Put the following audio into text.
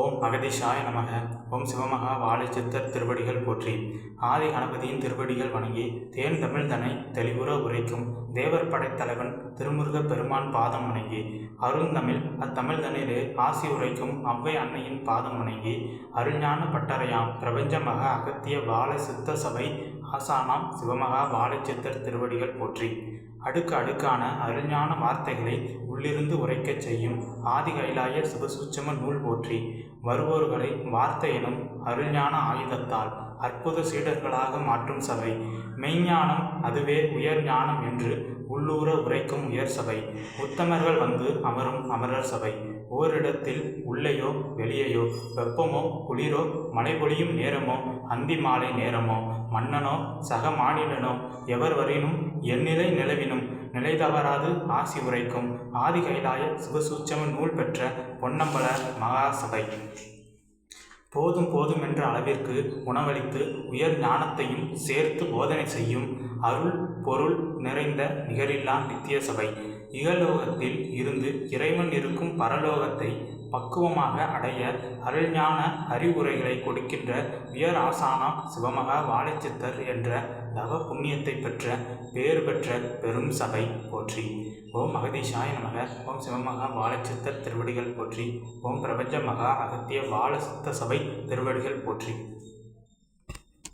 ஓம் அகதீஷாய நமக. ஓம் சிவமகா வாழை சித்தர் திருவடிகள் போற்றி. ஆதி கணபதியின் திருவடிகள் வணங்கி தேன் தமிழ்தனை தெளிவுற உரைக்கும் தேவர் படைத்தலைவன் திருமுருகப் பெருமான் பாதம் வணங்கி அருந்தமிழ் அத்தமிழ்தனிலே ஆசி உரைக்கும் அவ்வை அன்னையின் பாதம் வணங்கி அருஞான பட்டறையாம் பிரபஞ்சமாக அகத்திய வாழை சித்த சபை ஆசானாம் சிவமகா பாலச்சித்தர் திருவடிகள் போற்றி. அடுக்கு அடுக்கான அருஞான வார்த்தைகளை உள்ளிருந்து உரைக்கச் செய்யும் ஆதி கைலாய சிவசூச்சம நூல் போற்றி. வருவோர்களை வார்த்தை எனும் அருஞான ஆயுதத்தால் அற்புத சீடர்களாக மாற்றும் சபை. மெய்ஞானம் அதுவே உயர் ஞானம் என்று உள்ளூர உரைக்கும் உயர் சபை. உத்தமர்கள் வந்து அமரும் அமரர் சபை. ஓரிடத்தில் உள்ளேயோ வெளியேயோ வெப்பமோ குளிரோ மழை பொழியும் நேரமோ அந்தி மாலை நேரமோ. மன்னனோ சக மாநிலனோ எவர் வரினும் எந்நிலை நிலவினும் நிலை தவறாது ஆசி உரைக்கும். ஆதி கைலாய சிவசூச்சம நூல் பெற்ற பொன்னம்பல மகாசபை. போதும் போதும் என்ற அளவிற்கு உணவளித்து உயர் ஞானத்தையும் சேர்த்து போதனை செய்யும் அருள் பொருள் நிறைந்த நிகரில்லா நித்திய சபை. இகலோகத்தில் இருந்து இறைவன் இருக்கும் பரலோகத்தை பக்குவமாக அடைய அருள்ஞான அறிவுரைகளை கொடுக்கின்ற உயர் ஆசானாம் சிவமகா வாழைச்சித்தர் என்ற தவ புண்ணியத்தை பெற்ற பேறு பெற்ற பெரும் சபை போற்றி. ஓம் அகதீஷாய நமக. ஓம் சிவமகா வாழைச்சித்தர் திருவடிகள் போற்றி. ஓம் பிரபஞ்ச மகா அகத்திய வாழசித்த சபை திருவடிகள் போற்றி.